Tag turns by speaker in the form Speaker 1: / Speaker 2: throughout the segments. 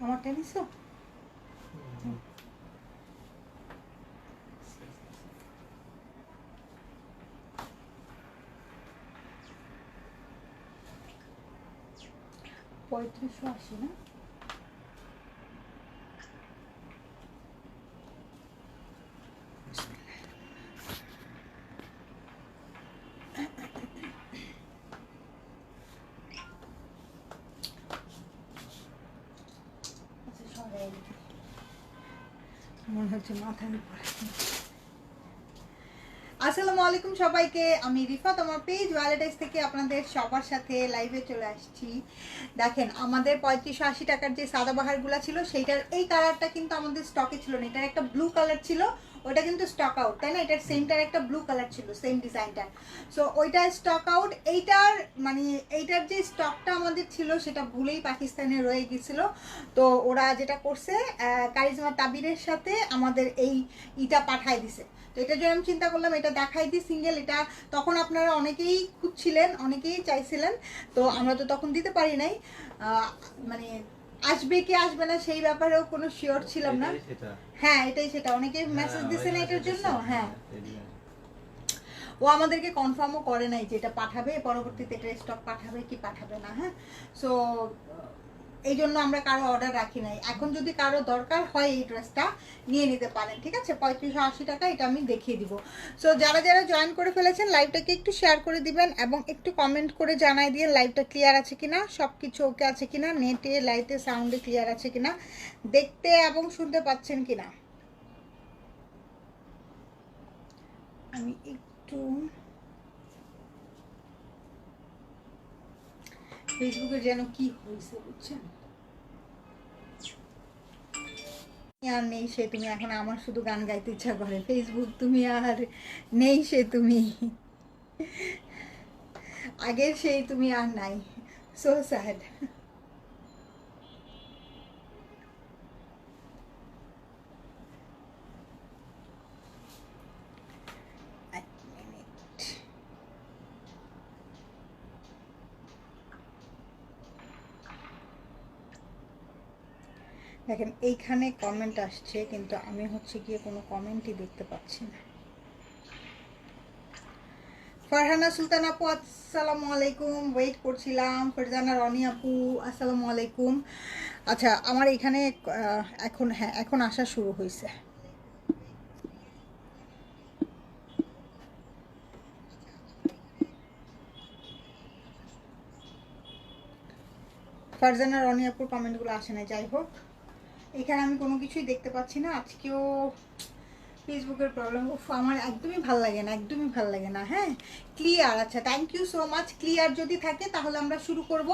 Speaker 1: আমার টেনিসও পঁয়ত্রিশশো আশি না আচ্ছা, সরাই দিই। মনে হচ্ছে মাথার উপরে। আসসালামু আলাইকুম সবাইকে, আমি রিফাত, আমার পেজ ওয়ালেটাইজ থেকে আপনাদের সবার সাথে লাইভে চলে আসছি। দেখেন, আমাদের পঁয়ত্রিশশো আশি টাকার যে সাদাবাহারগুলো ছিল, সেইটার, এই কালারটা কিন্তু আমাদের স্টকে ছিল না। এটার একটা ব্লু কালার ছিল ওটা কিন্তু স্টক আউট তাই না? এটার সেমটার একটা ব্লু কালার ছিল সেম ডিজাইনটার সো ওইটা স্টক আউট এইটার মানে এইটার যে স্টকটা আমাদের ছিল, সেটা ভুলেই পাকিস্তানে রয়ে গেছিল। তো ওরা যেটা করছে কারিজমা তাবিরের সাথে আমাদের এই ইটা পাঠাই দিছে। তো এটার জন্য আমি চিন্তা করলাম, এটা দেখাই দিই সিঙ্গেল এটা তখন আপনারা অনেকেই খুঁজছিলেন, অনেকেই চাইছিলেন, তো আমরা তো তখন দিতে পারি নাই। মানে আসবে কি আসবে না সেই ব্যাপারেও কোনো শিওর ছিলাম না। হ্যাঁ এটাই সেটা। অনেকে মেসেজ
Speaker 2: হ্যাঁ,
Speaker 1: দিছে না এটার জন্য? হ্যাঁ। ও আমাদেরকে কনফার্মও করে নাই যে এটা পাঠাবে পরবর্তীতে এটা স্টক পাঠাবে কি পাঠাবে না হ্যাঁ। সো এই জন্য আমরা কারও অর্ডার রাখি নাই। এখন যদি কারও দরকার হয় এই ড্রেসটা নিয়ে নিতে পারেন, ঠিক আছে? পঁয়ত্রিশশো আশি টাকা এটা আমি দেখিয়ে দিব। সো যারা যারা জয়েন করে ফেলেছেন লাইভটাকে একটু শেয়ার করে দিবেন এবং একটু কমেন্ট করে জানাই দিয়ে লাইভটা ক্লিয়ার আছে কিনা সব কিছু ওকে আছে কিনা নেটে লাইটে সাউন্ডে ক্লিয়ার আছে কিনা, দেখতে এবং শুনতে পাচ্ছেন কিনা? আমি একটু ফেসবুকে যেন কি হয়েছে, বুঝছেন? আর নেই সে তুমি। এখন আমার শুধু গান গাইতে ইচ্ছা করে। ফেসবুক তুমি আর নেই সে তুমি। আগের সেই তুমি আর নাই। সো স্যাড দেখেন, এইখানে কমেন্ট আসছে, কিন্তু আমি হচ্ছে গিয়ে কোনো কমেন্টই দেখতে পাচ্ছি না। ফারহানা সুলতান আপু, আসসালামু আলাইকুম। ওয়েট করছিলাম। ফারজানা রনি আপু, আসসালামু আলাইকুম। আচ্ছা আমার এখানে এখন হ্যাঁ এখন আসা শুরু হয়েছে ফারজানা রনি আপুর কমেন্টগুলো আসে না যাই হোক। এখানে আমি কোনো কিছুই দেখতে পাচ্ছি না। আজকেও ফেসবুকের প্রবলেম আমার একদমই ভালো লাগে না একদমই ভালো লাগে না হ্যাঁ? ক্লিয়ার আচ্ছা thank you so much clear যদি থাকে তাহলে আমরা শুরু করব।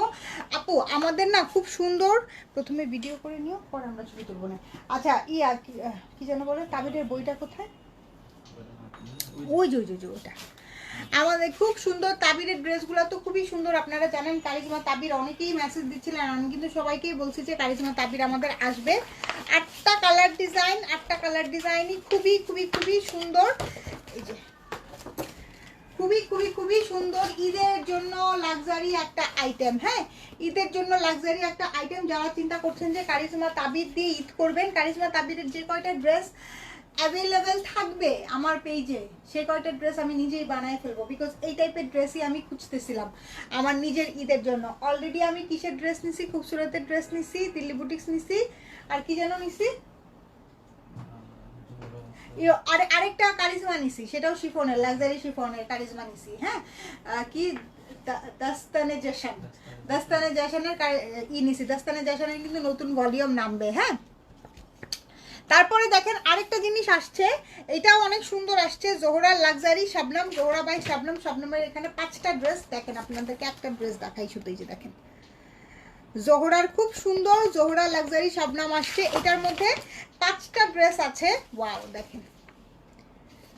Speaker 1: আপু আমাদের না খুব সুন্দর প্রথমে ভিডিও করে নিও পরে আমরা ছবি তুলবো না। আচ্ছা কি আহ, কি যেন বলে তাবিরের বইটা কোথায়? ওই যে ওই যে ওটা আমাদের খুব সুন্দর তাবিরের ড্রেসগুলো তো খুবই সুন্দর, আপনারা জানেন কারিজমা তাবির অনেকেই মেসেজ দিচ্ছিলেন, আমি কিন্তু সবাইকেই বলছি যে কারিজমা তাবির আমাদের আসবে। আটটা কালার ডিজাইন আটটা কালার ডিজাইনই খুবই খুবই খুবই সুন্দর। এই যে, খুবই খুবই খুবই সুন্দর ঈদের জন্য লাক্সারি একটা আইটেম হ্যাঁ? ঈদের জন্য লাক্সারি একটা আইটেম যারা চিন্তা করছেন যে কারিজমা তাবির দিয়ে ঈদ করবেন কারিজমা তাবিরের যে কয়টা ড্রেস অ্যাভেলেবেল থাকবে আমার পেজে সে কয়টা ড্রেস আমি নিজেই বানায় ফেলব বিকজ এই টাইপের ড্রেসই আমি খুঁজতেছিলাম আমার নিজের ঈদের জন্য। অলরেডি আমি কিসের ড্রেস নিছি? খুবসুরতের ড্রেস নিছি, দিল্লি বুটিক্স নিছি, আর কি যেন নিছি? আর আরেকটা কারিজমা নিছি, সেটাও শিফনের লাক্সারি শিফনের কারিজমা নিছি হ্যাঁ? কি? দাস্তানে জাসান। দাস্তানে জাসানের ই নিছি, দাস্তানে জাসানের কিন্তু নতুন ভলিউম নামবে হ্যাঁ? তারপরে দেখেন আরেকটা জিনিস আসছে। এটাও অনেক সুন্দর আসছে। Zohra luxury Shabnam, Zohra by Shabnam. শাবনামের এখানে পাঁচটা ড্রেস দেখেন, আপনাদেরকে একটা ড্রেস দেখাই শুধু এই যে দেখেন। জোহরার খুব সুন্দর জোহরা লাক্সারি শাবনাম আসছে। এটার মধ্যে পাঁচটা ড্রেস আছে। ওয়াও, দেখেন।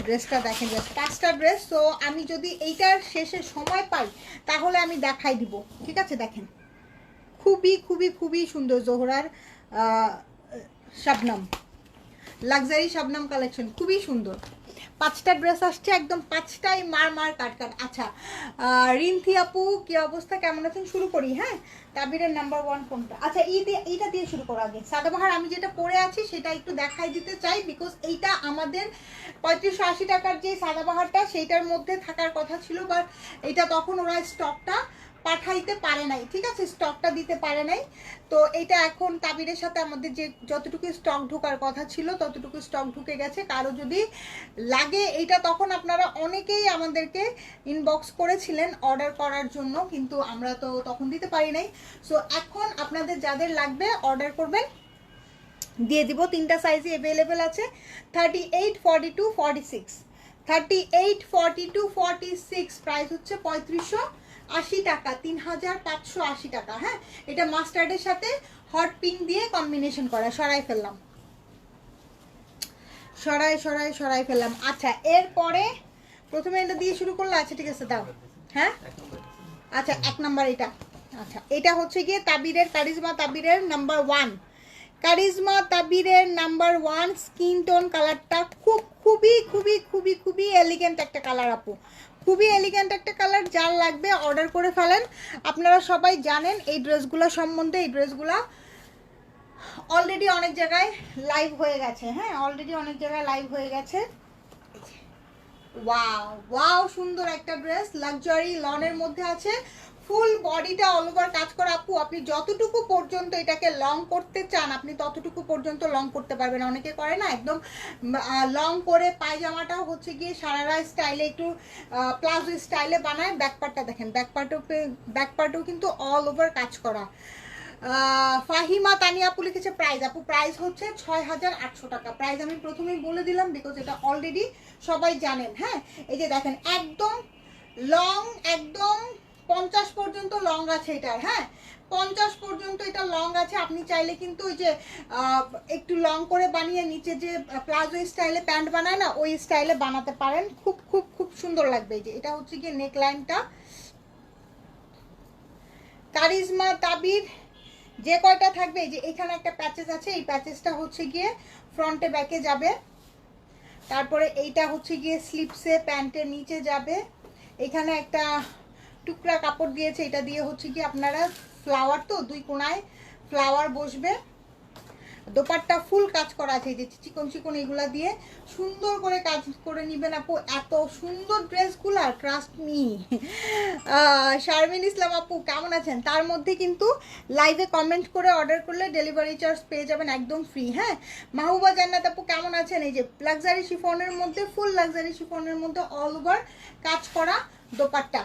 Speaker 1: ড্রেসটা দেখেন just পাঁচটা ড্রেস। তো আমি যদি এইটার শেষে সময় পাই, তাহলে আমি দেখাই দিব। ঠিক আছে, দেখেন। খুবই খুবই খুবই সুন্দর জোহরার শাবনাম। লাক্সারি শাবনাম কালেকশন খুবই সুন্দর। পাঁচটা ড্রেস আসছে, একদম পাঁচটাই মার মার কাট কাট আচ্ছা রিন্থি আপু, কি অবস্থা? কেমন আছেন? শুরু করি হ্যাঁ? তাবিরের নাম্বার ওয়ান কোনটা আচ্ছা এই এইটা দিয়ে শুরু করো আগে। সাদাবাহার, আমি যেটা পরে আছি, সেটা একটু দেখাই দিতে চাই বিকজ এইটা আমাদের পঁয়ত্রিশশো আশি টাকার যে সাদাবাহারটা, সেইটার মধ্যে থাকার কথা ছিল বাট এটা তখন ওরা স্টকটা পাঠাইতে পারে নাই, ঠিক আছে? স্টকটা দিতে পারে নাই। তো এটা এখন তাবিরের সাথে আমাদের যে যতটুকু স্টক ঢোকার কথা ছিল, ততটুকু স্টক ঢুকে গেছে। কারও যদি লাগে এইটা তখন আপনারা অনেকেই আমাদেরকে ইনবক্স করেছিলেন অর্ডার করার জন্য, কিন্তু আমরা তো তখন দিতে পারি নাই। সো এখন আপনাদের যাদের লাগবে অর্ডার করবেন। দিয়ে দিব, তিনটা সাইজই অ্যাভেলেবেল আছে। Thirty eight forty two forty six thirty eight forty two forty six price হচ্ছে পঁয়ত্রিশশো। আশি টাকা, তিন হাজার পাঁচশো আশি টাকা হ্যাঁ? এটা মাস্টার্ডের সাথে হট পিঙ্ক দিয়ে কম্বিনেশন করা, সরাই ফেললাম। সরাই সরাই সরাই ফেললাম। আচ্ছা এরপরে প্রথমে এটা দিয়ে শুরু করল আচ্ছা ঠিক আছে, দাও। হ্যাঁ? আচ্ছা এক নাম্বার এটা। আচ্ছা এটা হচ্ছে গিয়ে তাবিরের কারিজমা তাবিরের নাম্বার ওয়ান কারিজমা তাবিরের নাম্বার ওয়ান স্কিন টোন কালারটা খুব, খুবই খুবই খুবই খুবই এলিগেন্ট একটা কালার আপু। খুবই এলিগেন্ট একটা কালার যার লাগবে অর্ডার করে ফেলেন। আপনারা সবাই জানেন এই ড্রেসগুলো সম্বন্ধে, এই ড্রেসগুলো অলরেডি অনেক জায়গায় লাইভ হয়ে গেছে। হ্যাঁ অলরেডি অনেক জায়গায় লাইভ হয়ে গেছে। ওয়াও ওয়াও সুন্দর একটা ড্রেস লাক্সারি লনের মধ্যে আছে। ফুল বডিটা অল ওভার কাজ করা, আপু, আপনি যতটুকু পর্যন্ত এটাকে লং করতে চান, আপনি ততটুকু পর্যন্ত লং করতে পারবেন। অনেকে করে না, একদম লং করে পায়জামাটাও হচ্ছে গিয়ে সারারা স্টাইলে একটু প্লাজো স্টাইলে বানায় ব্যাকপার্টটা দেখেন ব্যাকপার্টও ব্যাকপার্টও কিন্তু অল ওভার কাজ করা। ফাহিমা তানিয়া আপু লিখেছে প্রাইস আপু প্রাইস হচ্ছে ছয় হাজার আটশো টাকা। প্রাইস আমি প্রথমেই বলে দিলাম বিকজ এটা অলরেডি সবাই জানেন হ্যাঁ? এই যে দেখেন, একদম লং একদম পঞ্চাশ পর্যন্ত লং আছে এটার হ্যাঁ? পঞ্চাশ পর্যন্ত এটা লং আছে, আপনি চাইলে কিন্তু ওই যে একটু লং করে বানিয়ে নিচে যে প্লাজো স্টাইলে প্যান্ট বানায় না, ওই স্টাইলে বানাতে পারেন। খুব খুব খুব সুন্দর লাগবে এই যে। এটা হচ্ছে গিয়ে নেক লাইনটা কারিজমা, তাবির, যে কয়টা থাকবে যে এখানে একটা প্যাচেস আছে, এই প্যাচেসটা হচ্ছে গিয়ে ফ্রন্টে, ব্যাকে যাবে। তারপরে এইটা হচ্ছে গিয়ে স্লিপসে প্যান্টের নিচে যাবে। এখানে একটা টুকরা কাপড় দিয়েছে, এটা দিয়ে হচ্ছে কি আপনারা ফ্লাওয়ার তো দুই কোনায় ফ্লাওয়ার বসবে। দোপাট্টা ফুল কাজ করা আছে, এই যে চিকন চিকন এগুলা দিয়ে সুন্দর করে কাজ করে নিবেন আপু। এত সুন্দর ড্রেসগুলা ট্রাস্ট মি শারমিন ইসলাম আপু, কেমন আছেন? তার মধ্যে কিন্তু লাইভে কমেন্ট করে অর্ডার করলে ডেলিভারি চার্জ পেয়ে যাবেন একদম ফ্রি হ্যাঁ? মাহবুবা জান্নাত আপু, কেমন আছেন? এই যে লাক্সারি শিফনের মধ্যে ফুল লাক্সারি শিফনের মধ্যে অল ওভার কাজ করা দোপাট্টা।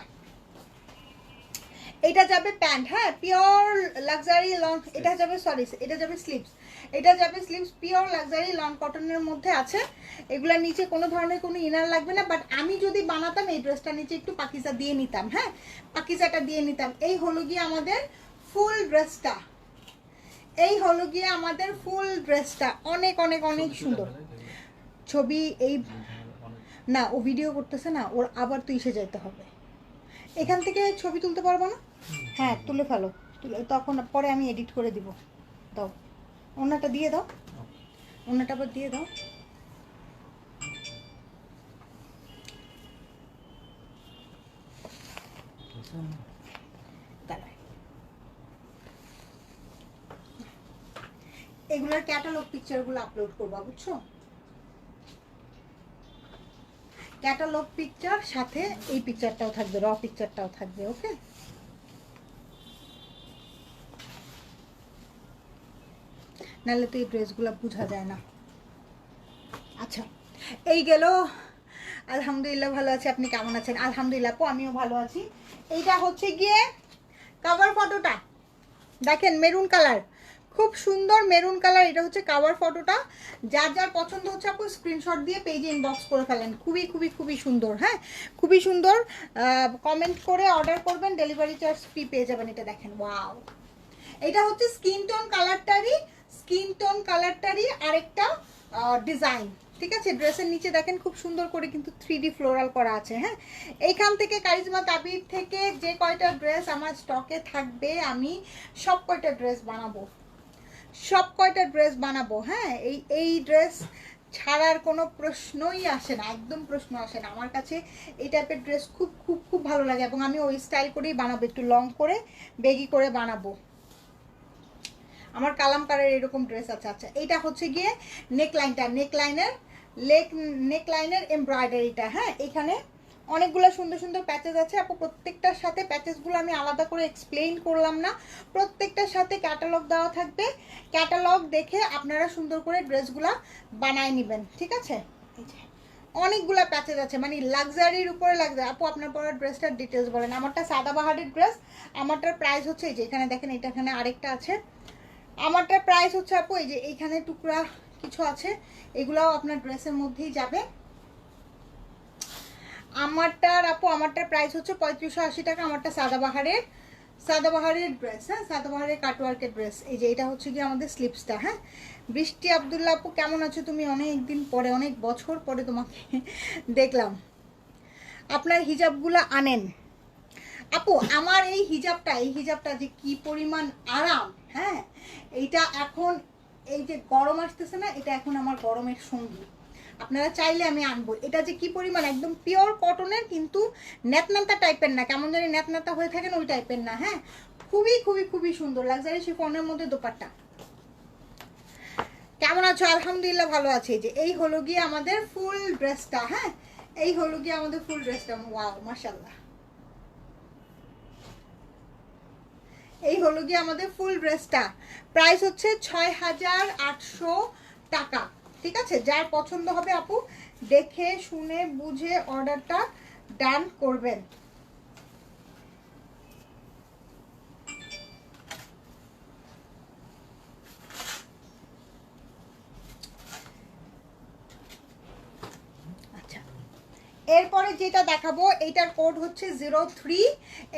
Speaker 1: এটা যাবে প্যান্ট হ্যাঁ পিওর লাক্সারি লং এটা যাবে সরি এটা যাবে স্লিপস এটা যাবে স্লিপস পিওর লাক্সারি লং কটনের মধ্যে আছে এগুলোর নিচে কোনো ধরনের কোনো ইনার লাগবে না বাট আমি যদি বানাতাম এই ড্রেসটা নিচে একটু পাকিজা দিয়ে নিতাম হ্যাঁ পাকিজাটা দিয়ে নিতাম এই হলো গিয়ে আমাদের ফুল ড্রেসটা এই হলো গিয়ে আমাদের ফুল ড্রেসটা অনেক অনেক অনেক সুন্দর। ছবি এই না ও ভিডিও করতেছে না ওর আবার তুই এসে যেতে হবে। এখান থেকে ছবি তুলতে পারব না? হ্যাঁ তুলে ফেলো। তুলে, তখন পরে আমি এডিট করে দিব। দাও। অন্যটা দিয়ে দাও। অন্যটা আবার দিয়ে দাও। এগুলোর ক্যাটালগ পিকচারগুলো আপলোড করবা, বুঝছ? ক্যাটালগ পিকচার সাথে এই পিকচারটাও থাকবে র পিকচারটাও থাকবে ওকে নাহলে তো এই ড্রেসগুলো বোঝা যায় না। আচ্ছা এই গেল। আলহামদুলিল্লাহ ভালো আছি, আপনি কেমন আছেন? আলহামদুলিল্লাহ, আপু, আমিও ভালো আছি। এইটা হচ্ছে গিয়ে কাভার ফটোটা দেখেন মেরুন কালার খুব সুন্দর মেরুন কালার এটা হচ্ছে কাভার ফটোটা যার যার পছন্দ হচ্ছে, আপু স্ক্রিনশট দিয়ে পেজে ইনবক্স করে ফেলেন। খুবই খুবই খুবই সুন্দর হ্যাঁ? খুবই সুন্দর কমেন্ট করে অর্ডার করবেন ডেলিভারি চার্জ ফ্রি পেয়ে যাবেন, এটা দেখেন ওয়াও এটা হচ্ছে স্কিন টোন কালারটারই স্কিন টোন কালারটারই আরেকটা ডিজাইন। ঠিক আছে? ড্রেসের নিচে দেখেন খুব সুন্দর করে কিন্তু থ্রি ফ্লোরাল করা আছে হ্যাঁ? এইখান থেকে কারিজমা তাবির থেকে যে কয়টা ড্রেস আমার স্টকে থাকবে, আমি সব কয়টা ড্রেস বানাবো? সব কয়টা ড্রেস বানাবো হ্যাঁ? এই এই ড্রেস ছাড়ার কোনো প্রশ্নই আসে না, একদম প্রশ্ন আসে না। আমার কাছে এই টাইপের ড্রেস খুব খুব খুব ভালো লাগে এবং আমি ওই স্টাইল করেই বানাবো, একটু লং করে, বেগি করে বানাবো। আমার কালামকারের এরকম ড্রেস আছে। আচ্ছা এটা হচ্ছে গিয়ে নেকলাইনটা নেকলাইনের লেক নেকলাইনের এমব্রয়ডারিটা হ্যাঁ? এখানে অনেকগুলো সুন্দর সুন্দর প্যাচেস আছে। আপু, প্রত্যেকটার সাথে প্যাচেসগুলো আমি আলাদা করে এক্সপ্লেইন করলাম না। প্রত্যেকটার সাথে ক্যাটালগ দেওয়া থাকবে। ক্যাটালগ দেখে আপনারা সুন্দর করে ড্রেসগুলো বানায় নেবেন, ঠিক আছে? অনেকগুলো প্যাচেস আছে। মানে লাক্সারির উপরে লাক্সারি আপু, আপনার পরা ড্রেসটার ডিটেলস বলেন। আমারটা সাদাবাহারের ড্রেস আমারটার প্রাইস হচ্ছে এই যে, এখানে দেখেন এটা এখানে আরেকটা আছে। আমারটার প্রাইস হচ্ছে আপু, এই যে এইখানে টুকরা কিছু আছে, এগুলাও আপনার ড্রেসের মধ্যেই যাবে। আমারটার আপু, আমারটার প্রাইস হচ্ছে পঁয়ত্রিশশো আশি টাকা, আমারটা সাদাবাহারের সাদাবাহারের ড্রেস হ্যাঁ সাদাবাহারের কাটওয়ার্কের ড্রেস এই যে এটা হচ্ছে কি আমাদের স্লিপসটা হ্যাঁ। বৃষ্টি আবদুল্লা আপু, কেমন আছো তুমি? অনেক দিন পরে, অনেক বছর পরে তোমাকে দেখলাম। আপনার হিজাবগুলো আনেন। আপু, আমার এই হিজাবটা এই হিজাবটা যে কি পরিমাণ আরাম। হ্যাঁ এইটা এখন, এই যে গরম আসতেছে না, এটা এখন আমার গরমের সঙ্গী। আপনারা চাইলে আমি আনব। এটা যে কি পরিমাণ, একদম পিওর কটনের কিন্তু ন্যাতনাতা টাইপের না। কেমন জানি ন্যাতনাতা হয়ে থাকেন ওই টাইপের না হ্যাঁ? খুবই খুবই খুবই সুন্দর। লাক্সারি শিফনের মধ্যে দোপাট্টা। কেমন আছো? আলহামদুলিল্লাহ ভালো আছে। যে, এই হলো গিয়ে আমাদের ফুল ড্রেসটা হ্যাঁ? এই হলো গিয়ে আমাদের ফুল ড্রেসটা ওয়াও মাশাল্লাহ এই হলো গিয়ে আমাদের ফুল ড্রেসটা প্রাইস হচ্ছে ছয় হাজার আটশো টাকা। ঠিক আছে? যার পছন্দ হবে আপু, দেখে, শুনে, বুঝে অর্ডারটা ডান করবেন আচ্ছা এরপরে যেটা দেখাবো, এইটার কোড হচ্ছে জিরো থ্রি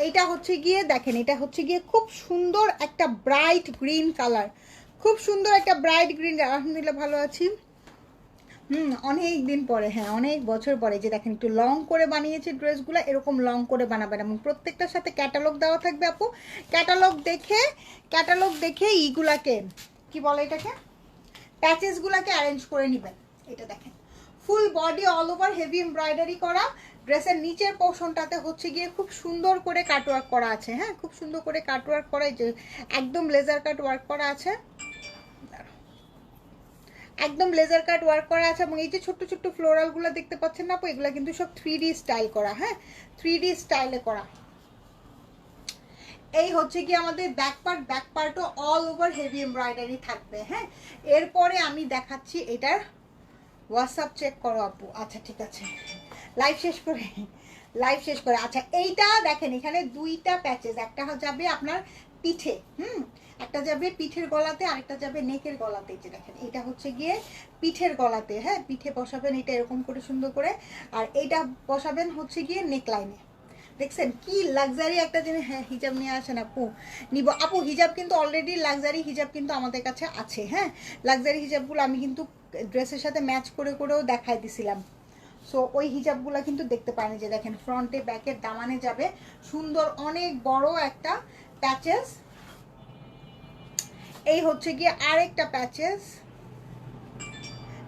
Speaker 1: এইটা হচ্ছে গিয়ে, দেখেন, এটা হচ্ছে গিয়ে খুব সুন্দর একটা ব্রাইট গ্রিন কালার খুব সুন্দর একটা ব্রাইট গ্রিন আলহামদুলিল্লাহ ভালো আছি। হুম, অনেক দিন পরে হ্যাঁ অনেক বছর পরে। যে দেখেন, একটু লং করে বানিয়েছে ড্রেসগুলো এরকম লং করে বানাবেন। এবং প্রত্যেকটার সাথে ক্যাটালগ দেওয়া থাকবে আপু। ক্যাটালগ দেখে ক্যাটালগ দেখে ইগুলাকে কি বলে এটাকে? প্যাচেসগুলোকে অ্যারেঞ্জ করে নেবেন। এটা দেখেন। Full body all over heavy embroidery করা। ড্রেসের নিচের পোর্শনটাতে হচ্ছে গিয়ে খুব সুন্দর করে কাটওয়ার্ক করা আছে হ্যাঁ? খুব সুন্দর করে কাটওয়ার্ক করা যে, একদম লেজার কাট ওয়ার্ক করা আছে। একদম লেজার কাট ওয়ার্ক করা আছে এবং এই যে ছোট্ট ছোট্ট ফ্লোরালগুলো দেখতে পাচ্ছেন না এগুলো কিন্তু সব থ্রি স্টাইল করা হ্যাঁ? থ্রি স্টাইলে করা। এই হচ্ছে কি আমাদের ব্যাক পার্ট, ব্যাক পার্টও অল ওভার হেভি এমব্রয়ডারি থাকবে হ্যাঁ? এরপরে আমি দেখাচ্ছি এটার হোয়াটসঅ্যাপ চেক করো আপু। আচ্ছা ঠিক আছে। লাইভ শেষ করে লাইভ শেষ করে। আচ্ছা এইটা দেখেন, এখানে দুইটা প্যাচেস একটা যাবে আপনার পিঠে, হুম? একটা যাবে পিঠের গলাতে, আরেকটা যাবে নেকের গলাতে। যে দেখেন এটা হচ্ছে গিয়ে পিঠের গলাতে হ্যাঁ? পিঠে বসাবেন, এটা এরকম করে সুন্দর করে। আর এটা বসাবেন হচ্ছে গিয়ে নেক লাইনে দেখছেন কি লাক্সারি একটা জিনিস হ্যাঁ হিজাব নিয়ে আসেন আপু। নিব। আপু হিজাব কিন্তু অলরেডি লাক্সারি হিজাব কিন্তু আমাদের কাছে আছে হ্যাঁ? লাক্সারি হিজাবগুলো আমি কিন্তু ড্রেসের সাথে ম্যাচ করে, করেও দেখাই দিছিলাম। সো ওই হিজাবগুলো কিন্তু দেখতে পারেন যে দেখেন ফ্রন্টে ব্যাকের দামানে যাবে। সুন্দর, অনেক বড় একটা প্যাচেস এই হচ্ছে গিয়ে আরেকটা প্যাচেস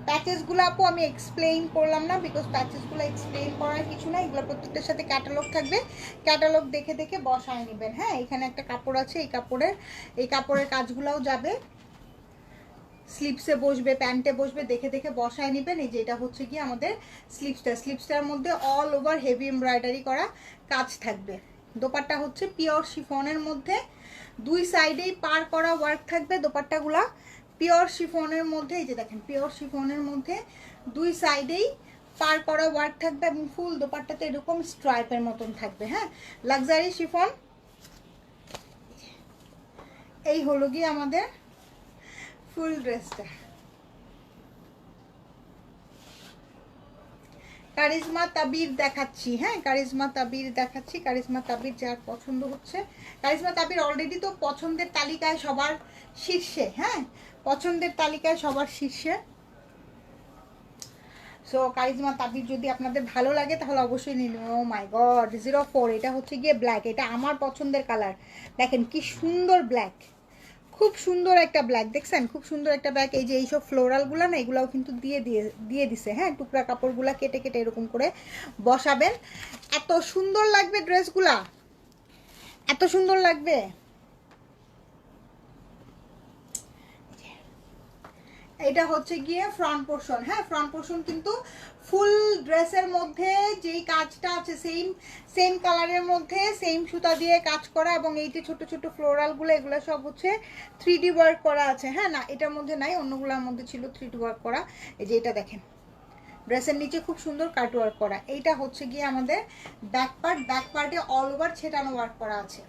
Speaker 1: প্যাচেসগুলো আপু আমি এক্সপ্লেইন করলাম না বিকজ প্যাচেসগুলো এক্সপ্লেইন করার কিছু না এগুলো প্রত্যেকটার সাথে ক্যাটালগ থাকবে। ক্যাটালগ দেখে দেখে বসায় নেবেন হ্যাঁ? এখানে একটা কাপড় আছে, এই কাপড়ের এই কাপড়ের কাজগুলোও যাবে। স্লিপসে বসবে প্যান্টে বসবে, দেখে দেখে বসায় নেবেন। এই যে এটা হচ্ছে কি আমাদের স্লিপসটা স্লিপসটার মধ্যে অল ওভার হেভি এমব্রয়ডারি করা কাজ থাকবে। দোপাট্টা হচ্ছে পিওর শিফনের মধ্যে। দুই সাইডেই পার করা ওয়ার্ক থাকবে দোপাট্টাগুলা। পিওর শিফনের মধ্যে, এই যে দেখেন, পিওর শিফনের মধ্যে দুই সাইডেই পার করা ওয়ার্ক থাকবে এবং ফুল দোপাট্টাতে এরকম স্ট্রাইপের মতন থাকবে হ্যাঁ? লাক্সারি শিফন, এই হলো গিয়ে আমাদের ফুল ড্রেসটা। কারিজমা তাবির দেখাচ্ছি হ্যাঁ? কারিজমা তাবির দেখাচ্ছি, কারিজমা তাবির যার পছন্দ হচ্ছে। কারিজমা তাবির অলরেডি তো পছন্দের তালিকায় সবার শীর্ষে হ্যাঁ? পছন্দের তালিকায় সবার শীর্ষে। সো কারিজমা তাবির যদি আপনাদের ভালো লাগে, তাহলে অবশ্যই নিন oh my god zero four এটা হচ্ছে গিয়ে ব্ল্যাক এটা আমার পছন্দের কালার দেখেন কি সুন্দর ব্ল্যাক খুব সুন্দর একটা ব্ল্যাক দেখছেন? খুব সুন্দর একটা ব্ল্যাক এই যে এইসব ফ্লোরালগুলো না, এগুলাও কিন্তু দিয়ে দিয়ে দিয়ে দিছে হ্যাঁ? টুকরা কাপড়গুলা কেটে কেটে এরকম করে বসাবেন। এত সুন্দর লাগবে ড্রেসগুলা। এত সুন্দর লাগবে। এটা হচ্ছে গিয়ে ফ্রন্ট পোর্শন হ্যাঁ? ফ্রন্ট পোর্শন কিন্তু ফুল ড্রেসের মধ্যে যেই কাজটা আছে সেম সেম কালারের মধ্যে সেম সুতা দিয়ে কাজ করা এবং এই যে ছোট ছোট ফ্লোরালগুলো এগুলো সব হচ্ছে থ্রি ডি ওয়ার্ক করা আছে। হ্যাঁ না, এটার মধ্যে নাই, অন্যগুলোর মধ্যে ছিল থ্রি ডি ওয়ার্ক করা। এই যে এটা দেখেন, ড্রেসের নিচে খুব সুন্দর কাট ওয়ার্ক করা। এইটা হচ্ছে গিয়ে আমাদের ব্যাক পার্ট ব্যাক পার্টে অল ওভার ছেটানো ওয়ার্ক করা আছে।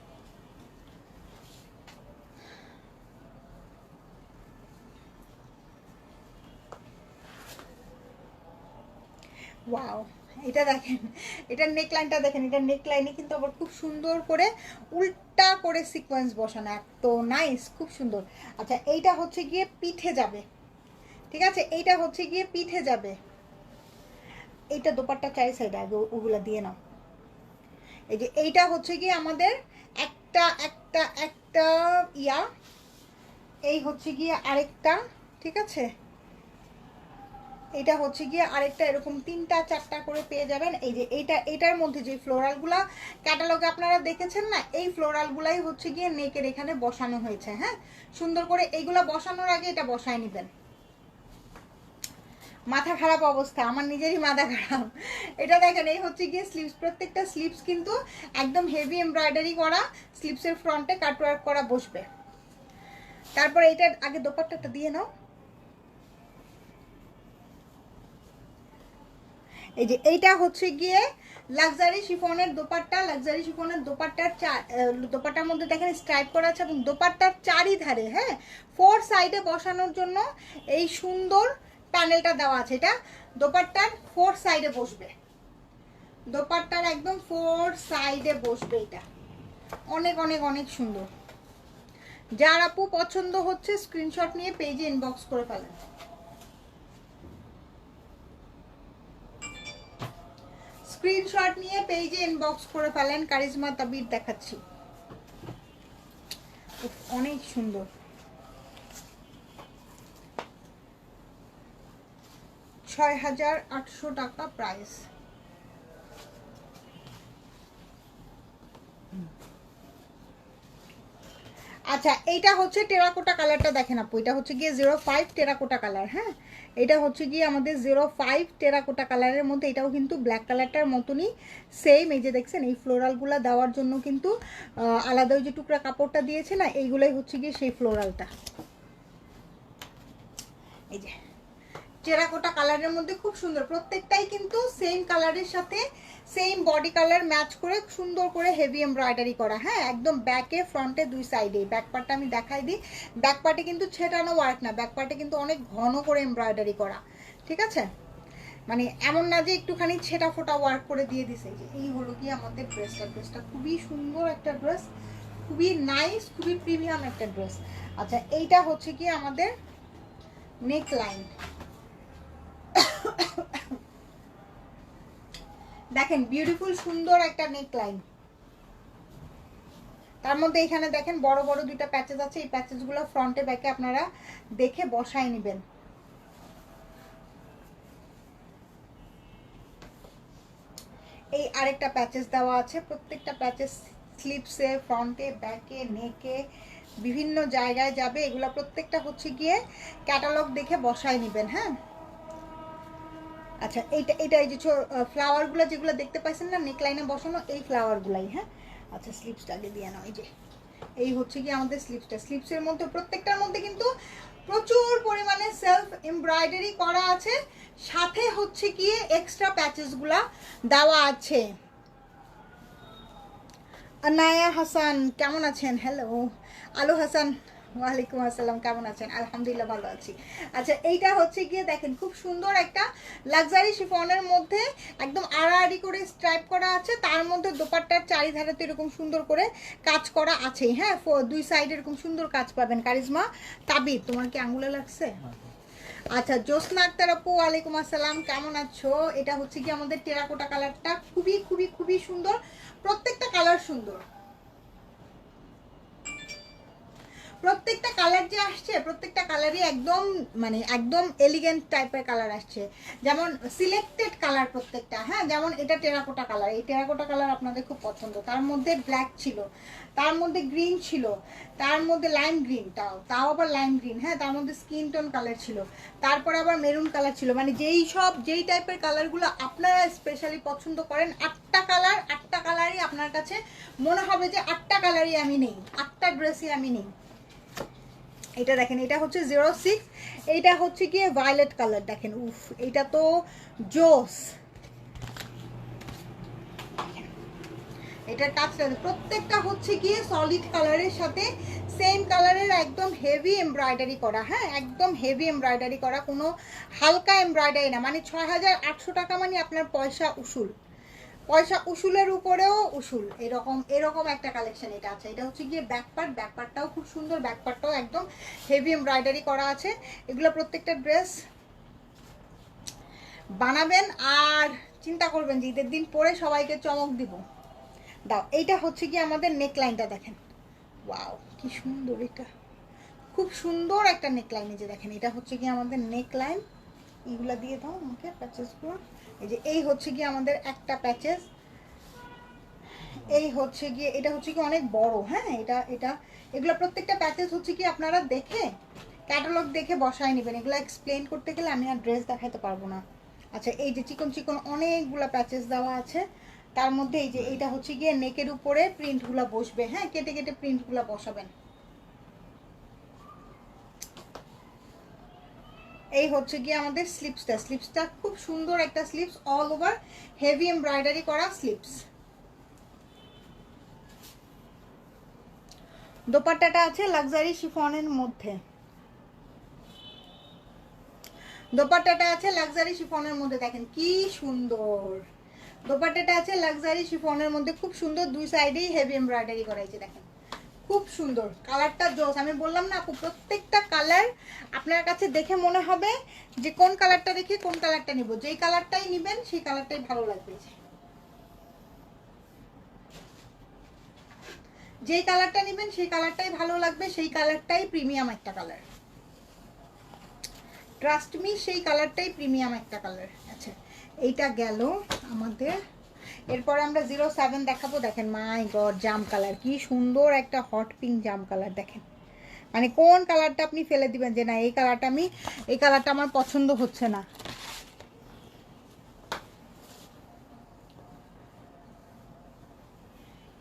Speaker 1: ওয়াও এটা দেখেন, এটার নেকলাইনটা দেখেন, এটার নেকলাইনে কিন্তু আবার খুব সুন্দর করে উল্টা করে সিকোয়েন্স বসানো, এত নাইস খুব সুন্দর। আচ্ছা এইটা হচ্ছে গিয়ে পিঠে যাবে, ঠিক আছে? এইটা হচ্ছে গিয়ে পিঠে যাবে। এইটা দোপাট্টা চাই সাইডে আগে ওগুলা দিয়ে নাও। এই যে এইটা হচ্ছে গিয়ে আমাদের একটা একটা একটা ইয়া, এই হচ্ছে গিয়ে আরেকটা, ঠিক আছে? এটা হচ্ছে গিয়ে আরেকটা এরকম তিনটা, চারটা করে পেয়ে যাবেন। এই যে এইটা, এটার মধ্যে যে ফ্লোরালগুলা ক্যাটালগে আপনারা দেখেছেন না? এই ফ্লোরালগুলাই হচ্ছে গিয়ে নেকের এখানে বসানো হয়েছে হ্যাঁ? সুন্দর করে এইগুলা বসানোর আগে এটা বসায় নেবেন। মাথা খারাপ অবস্থা, আমার নিজেরই মাথা খারাপ। এটা দেখেন, এই হচ্ছে গিয়ে স্লিপস প্রত্যেকটা স্লিপস কিন্তু একদম হেভি এমব্রয়ডারি করা স্লিভসের ফ্রন্টে কাটওয়ার্ক করা বসবে। তারপর এইটার আগে দোপাট্টাটা দিয়ে নাও। এই যে এইটা হচ্ছে গিয়ে লাক্সারি শিফনের দোপাট্টা লাক্সারি শিফনের দোপাট্টার দোপাট্টার মধ্যে দেখেন স্ট্রাইপ করা আছে এবং দোপাট্টার চারিধারে হ্যাঁ ফোর সাইডে বসানোর জন্য এই সুন্দর প্যানেলটা দেওয়া আছে। এটা দোপাট্টার ফোর সাইডে বসবে। দোপাট্টার একদম ফোর সাইডে বসবে এটা। অনেক অনেক অনেক সুন্দর। যার আপু পছন্দ হচ্ছে স্ক্রিনশট নিয়ে পেজে ইনবক্স করে ফেলেন। স্ক্রিনশট নিয়ে পেজে ইনবক্স করে ফেলেন কারিজমা তাবির দেখাচ্ছি। অনেক সুন্দর। ছয় হাজার আটশো টাকা প্রাইস আচ্ছা এইটা হচ্ছে টেরাকোটা কালারটা দেখেন আপু, এটা হচ্ছে গিয়ে জিরো ফাইভ টেরাকোটা কালার হ্যাঁ? এটা হচ্ছে গিয়ে আমাদের জিরো ফাইভ টেরাকোটা কালারের মধ্যে, এটাও কিন্তু ব্ল্যাক কালারটার মতনই সেম এই যে দেখছেন, এই ফ্লোরালগুলো দেওয়ার জন্য কিন্তু আলাদা ওই যে টুকরা কাপড়টা দিয়েছে না, এইগুলোই হচ্ছে গিয়ে সেই ফ্লোরালটা এই যে। টেরাকোটা কালারের মধ্যে খুব সুন্দর। প্রত্যেকটাই কিন্তু সেম কালারের সাথে সেম বডি কালার ম্যাচ করে সুন্দর করে হেভি এমব্রয়ডারি করা। হ্যাঁ একদম ব্যাকে ফ্রন্টে দুই সাইডে ব্যাক পার্টটা আমি দেখাই দিই। ব্যাক পার্টে কিন্তু ছেটানো ওয়ার্ক না। ব্যাক পার্টে কিন্তু অনেক ঘন করে এমব্রয়ডারি করা। ঠিক আছে? মানে এমন না যে একটুখানি ছেটা ফোটা ওয়ার্ক করে দিয়ে দিছে যে এই হলো কি আমাদের ড্রেসটা ড্রেসটা খুবই সুন্দর একটা ড্রেস খুবই নাইস খুবই প্রিমিয়াম একটা ড্রেস আচ্ছা এইটা হচ্ছে কি আমাদের নেক লাইন দেখেন বিউটিফুল সুন্দর একটা নেক লাইন তার মধ্যে এখানে দেখেন, বড় বড় দুইটা প্যাচেস আছে। এই প্যাচেসগুলো ফ্রন্টে ব্যাকে আপনারা দেখে বসায় নেবেন। এই আরেকটা প্যাচেস দেওয়া আছে। প্রত্যেকটা প্যাচেস স্লিপসে ফ্রন্টে ব্যাকে নেকে বিভিন্ন জায়গায় যাবে। এগুলো প্রত্যেকটা হচ্ছে গিয়ে ক্যাটালগ দেখে বসায় নেবেন হ্যাঁ? আচ্ছা এইটা এটা এই যে ছো ফ্লাওয়ারগুলো যেগুলো দেখতে পাইছেন না নেকলাইনে বসানো, এই ফ্লাওয়ারগুলাই হ্যাঁ? আচ্ছা স্লিপসটা আগে দিয়ে নাও, এই যে। এই হচ্ছে কি আমাদের স্লিপসটা স্লিপসের মধ্যে, প্রত্যেকটার মধ্যে কিন্তু প্রচুর পরিমাণে সেলফ এমব্রয়ডারি করা আছে। সাথে হচ্ছে কি এক্সট্রা প্যাচেসগুলা দেওয়া আছে। আনায়া হাসান, কেমন আছেন? হ্যালো আলু হাসান ওয়ালাইকুম আসসালাম, কেমন আছেন? আলহামদুলিল্লাহ ভালো আছি। আচ্ছা এইটা হচ্ছে গিয়ে দেখেন, খুব সুন্দর একটা লাক্সারি শিফনের মধ্যে একদম আড়াআড়ি করে স্ট্রাইপ করা আছে। তার মধ্যে দোপাট্টার চারিধারে তো এরকম সুন্দর করে কাজ করা আছেই। হ্যাঁ দুই সাইডে এরকম সুন্দর কাজ পাবেন। কারিজমা, তাবির, তোমার কি আঙুলে লাগছে? আচ্ছা জ্যোৎস্না আক্তার আপু, ওয়ালাইকুম আসসালাম, কেমন আছো? এটা হচ্ছে কি আমাদের টেরাকোটা কালারটা খুবই খুবই খুবই সুন্দর। প্রত্যেকটা কালার সুন্দর। প্রত্যেকটা কালার যে আসছে, প্রত্যেকটা কালারই একদম মানে একদম এলিগেন্ট টাইপের কালার আসছে। যেমন সিলেক্টেড কালার প্রত্যেকটা হ্যাঁ? যেমন এটা টেরাকোটা কালার এই টেরাকোটা কালার আপনাদের খুব পছন্দ। তার মধ্যে ব্ল্যাক ছিল, তার মধ্যে গ্রিন ছিল, তার মধ্যে লাইম গ্রিন তাও তাও আবার লাইম গ্রিন হ্যাঁ? তার মধ্যে স্কিন টোন কালার ছিল, তারপরে আবার মেরুন কালার ছিল। মানে যেই সব, যেই টাইপের কালারগুলো আপনারা স্পেশালি পছন্দ করেন, আটটা কালার আটটা কালারই আপনার কাছে মনে হবে যে আটটা কালারই আমি নেই, আটটা ড্রেসই আমি নেই। এটা দেখেন, এটা হচ্ছে জিরো সিক্স এইটা হচ্ছে গিয়ে ভায়োলেট কালার দেখেন, উফ এটা তো জোস। এটার কাজটা প্রত্যেকটা হচ্ছে গিয়ে সলিড কালারের সাথে সেম কালারের একদম হেভি এমব্রয়ডারি করা হ্যাঁ একদম হেভি এমব্রয়ডারি করা, কোনো হালকা এমব্রয়ডারি না মানে ছয় হাজার আটশো টাকা মানে আপনার পয়সা উসুল। পয়সা উসুলের উপরেও উসুল। এরকম এরকম একটা কালেকশন এটা আছে। এটা হচ্ছে গিয়ে ব্যাকপার্ট ব্যাকপার্টটাও খুব সুন্দর। ব্যাকপার্টটাও একদম হেভি এমব্রয়ডারি করা আছে। এগুলো প্রত্যেকটা ড্রেস বানাবেন আর চিন্তা করবেন যে ঈদের দিন পরে সবাইকে চমক দিব। দাও, এইটা হচ্ছে কি আমাদের নেকলাইনটা দেখেন। ওয়াও কি সুন্দর এটা। খুব সুন্দর একটা নেকলাইন এই যে দেখেন। এটা হচ্ছে কি আমাদের নেকলাইন এইগুলা দিয়ে দাও আমাকে প্যাচেসগুলো এই যে এই হচ্ছে কি আমাদের একটা প্যাচেস। এই হচ্ছে গিয়ে এটা হচ্ছে কি অনেক বড় হ্যাঁ? এটা এটা এগুলো প্রত্যেকটা প্যাচেস হচ্ছে কি আপনারা দেখে ক্যাটালগ দেখে বসায় নেবেন। এগুলো এক্সপ্লেন করতে গেলে আমি আর ড্রেস দেখাতে পারব না। আচ্ছা এই যে চিকন চিকন অনেকগুলো প্যাচেস দেওয়া আছে। তার মধ্যে এই যে এইটা হচ্ছে গিয়ে নেকের উপরে প্রিন্টগুলো বসবে হ্যাঁ? কেটে কেটে প্রিন্টগুলো বসাবেন। এই হচ্ছে গিয়ে আমাদের স্লিপসটা স্লিপসটা খুব সুন্দর একটা slips all over heavy embroidery করা স্লিপস দোপাট্টাটা আছে লাক্সারি শিফনের মধ্যে। দোপাট্টাটা আছে লাক্সারি শিফনের মধ্যে, দেখেন কি সুন্দর। দোপাট্টাটা আছে লাক্সারি শিফনের মধ্যে, খুব সুন্দর, দুই সাইডেই হেভি এমব্রয়ডারি করাইছে দেখেন। খুব সুন্দর। কালারটা জোস। আমি বললাম না প্রত্যেকটা কালার আপনার কাছে দেখে মনে হবে যে কোন কালারটা দেখে কোন কালারটা নিব। যেই কালারটাই নিবেন, সেই কালারটাই ভালো লাগবে। যেই কালারটা নেবেন, সেই কালারটাই ভালো লাগবে, সেই কালারটাই প্রিমিয়াম একটা কালার। ট্রাস্ট মি সেই কালারটাই প্রিমিয়াম একটা কালার আচ্ছা এইটা গেল আমাদের এরপর আমরা জিরো সেভেন দেখাবো। দেখেন মাই গড জাম কালার কি সুন্দর একটা হট পিঙ্ক জাম কালার দেখেন। মানে কোন কালারটা আপনি ফেলে দিবেন যে না, এই কালারটা আমি, এই কালারটা আমার পছন্দ হচ্ছে না।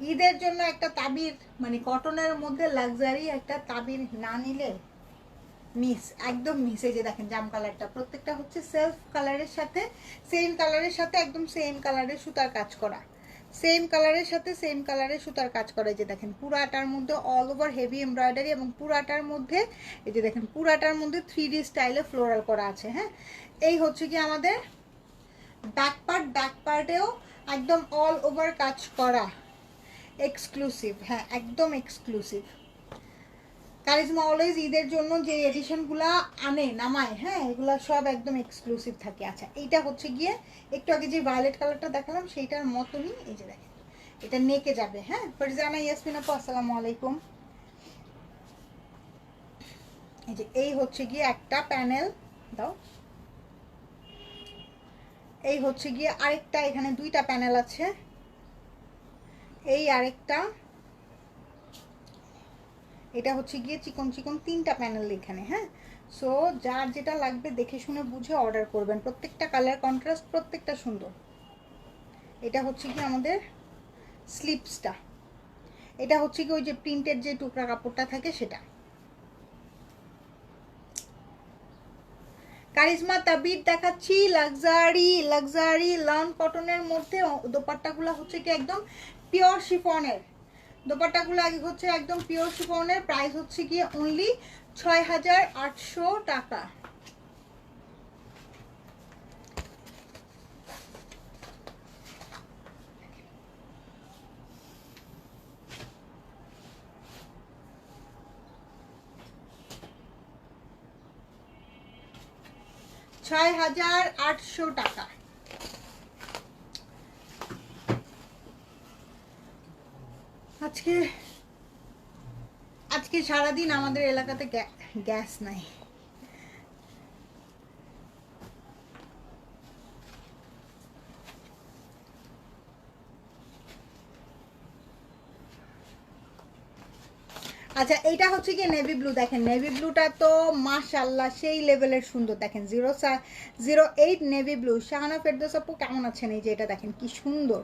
Speaker 1: ঈদের জন্য একটা তাবির মানে কটনের মধ্যে লাক্সারি একটা তাবির না নিলে মিস, একদম মিস, এই যে দেখেন জাম কালারটা। প্রত্যেকটা হচ্ছে সেলফ কালারের সাথে সেম কালারের সাথে একদম সেম কালারের সুতার কাজ করা। সেম কালারের সাথে সেম কালারের সুতার কাজ করা। যে দেখেন, পুরাটার মধ্যে অল ওভার হেভি এমব্রয়ডারি এবং পুরাটার মধ্যে, এই যে দেখেন, পুরাটার মধ্যে থ্রি ডি স্টাইলে ফ্লোরাল করা আছে হ্যাঁ? এই হচ্ছে কি আমাদের ব্যাক পার্ট ব্যাক পার্টেও একদম অল ওভার কাজ করা। এক্সক্লুসিভ হ্যাঁ একদম এক্সক্লুসিভ কারিজমা অলওয়েজ ঈদের জন্য যে এডিশনগুলো আনে, নামায় হ্যাঁ এগুলো সব একদম এক্সক্লুসিভ থাকে। আচ্ছা এইটা হচ্ছে গিয়ে একটু আগে যে ভায়োলেট কালারটা দেখালাম, সেইটার মতনই এই যে দেখেন, এটা নেকে যাবে হ্যাঁ। ফরিজানা, ইয়াসমিন আপু, আসসালামু আলাইকুম। এই যে এই হচ্ছে গিয়ে একটা প্যানেল দাও। এই হচ্ছে গিয়ে আরেকটা, এখানে দুইটা প্যানেল আছে। এই আরেকটা এটা হচ্ছে গিয়ে চিকন চিকন তিনটা প্যানেল এখানে হ্যাঁ? সো যার যেটা লাগবে দেখে শুনে বুঝে অর্ডার করবেন। প্রত্যেকটা কালার কন্ট্রাস্ট প্রত্যেকটা সুন্দর। এটা হচ্ছে কি আমাদের স্লিপসটা এটা হচ্ছে কি ওই যে প্রিন্টের যে টুকরা কাপড়টা থাকে সেটা। কারিজমা তাবির দেখাচ্ছি লাক্সারি লাক্সারি লন কটনের মধ্যে দোপাট্টাগুলো হচ্ছে কি একদম পিওর শিফনের দোপাট্টাগুলো আগে হচ্ছে একদম পিওর শিফনের প্রাইস হচ্ছে গিয়ে অনলি ছয় হাজার আটশো টাকা। ছয় হাজার আটশো টাকা। আজকে আজকে সারাদিন আমাদের এলাকাতে গ্যাস নাই। আচ্ছা এইটা হচ্ছে কি নেভি ব্লু দেখেন। নেভি ব্লুটা তো মাশাল্লাহ সেই লেভেলের সুন্দর। দেখেন zero zero eight navy blue Shahana Ferdous আপু কেমন আছেন? এই যে এটা দেখেন, কি সুন্দর।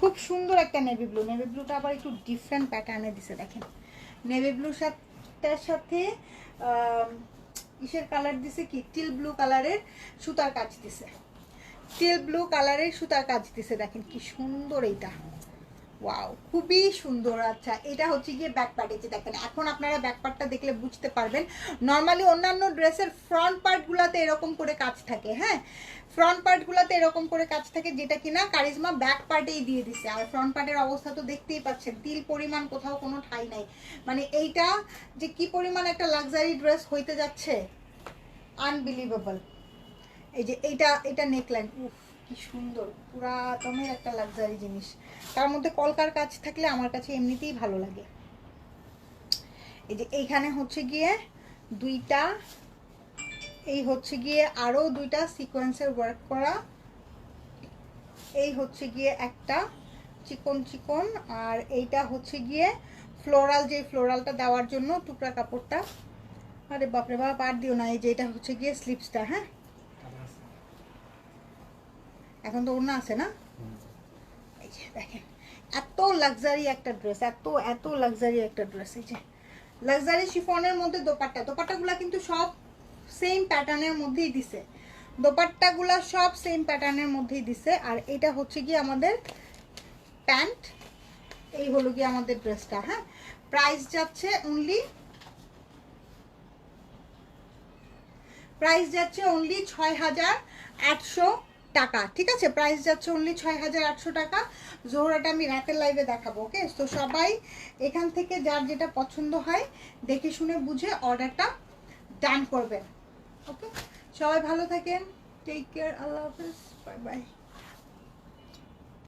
Speaker 1: খুব সুন্দর একটা নেভি ব্লু নেভি ব্লুটা আবার একটু ডিফারেন্ট প্যাটার্নে দিছে, দেখেন। নেভি ব্লু সাতটার সাথে ইসের কালার দিছে কি? টিল ব্লু কালারের সুতার কাজ দিছে। টিল ব্লু কালারের সুতার কাজ দিছে, দেখেন কি সুন্দর এইটা। ওয়াও খুবই সুন্দর। আচ্ছা এটা হচ্ছে গিয়ে ব্যাক পার্ট যে দেখেন, এখন আপনারা ব্যাক পার্টটা দেখলে বুঝতে পারবেন। নর্মালি অন্যান্য ড্রেসের ফ্রন্ট পার্টগুলোতে এরকম করে কাজ থাকে হ্যাঁ? ফ্রন্ট পার্টগুলোতে এরকম করে কাজ থাকে যেটা কিনা কারিজমা ব্যাক পার্টেই দিয়ে দিছে। আর ফ্রন্ট পার্টের অবস্থা তো দেখতেই পাচ্ছেন, তিল পরিমাণ কোথাও কোনো ঠাই নাই। মানে এইটা যে কি পরিমাণ একটা লাক্সারি ড্রেস হইতে যাচ্ছে? আনবিলিভেবল এই যে এইটা, এটা নেকলাইন উফ, কি সুন্দর পুরা দমের একটা লাক্সারি জিনিস। তার মধ্যে কলকার কাজ থাকলে আমার কাছে এমনিতেই ভালো লাগে। এই যে এইখানে হচ্ছে গিয়ে দুইটা এই হচ্ছে গিয়ে আরও দুইটা সিকোয়েন্সের ওয়ার্ক করা। এই হচ্ছে গিয়ে একটা চিকন চিকন আর এইটা হচ্ছে গিয়ে ফ্লোরাল যে ফ্লোরালটা দেওয়ার জন্য টুকরা কাপড়টা। আরে বাপরে বাপ আর দিও না এই যে এটা হচ্ছে গিয়ে স্লিপসটা হ্যাঁ? এখন তো ওড়না আছে না? এই যে দেখেন, এত লাক্সারি একটা ড্রেস এত এত লাক্সারি একটা ড্রেস এই যে। লাক্সারি শিফনের মধ্যে দোপাট্টা, দোপাট্টাগুলা কিন্তু সব সেম প্যাটার্নের মধ্যেই দিছে। দোপাট্টাগুলা সব সেম প্যাটার্নের মধ্যেই দিছে। আর এটা হচ্ছে কি আমাদের প্যান্ট, এই হলো কি আমাদের ড্রেসটা হ্যাঁ? প্রাইস যাচ্ছে অনলি প্রাইস যাচ্ছে অনলি ছয় হাজার আটশো টাকা, ঠিক আছে? প্রাইস যাচ্ছে অনলি ছয় হাজার আটশো টাকা। জোহরাটা আমি রাতের লাইভে দেখাবো ওকে তো সবাই এখান থেকে যার যেটা পছন্দ হয়, দেখে শুনে বুঝে অর্ডারটা ডান করবেন ওকে সবাই ভালো থাকেন টেক কেয়ার আল্লাহ হাফেজ বাই বাই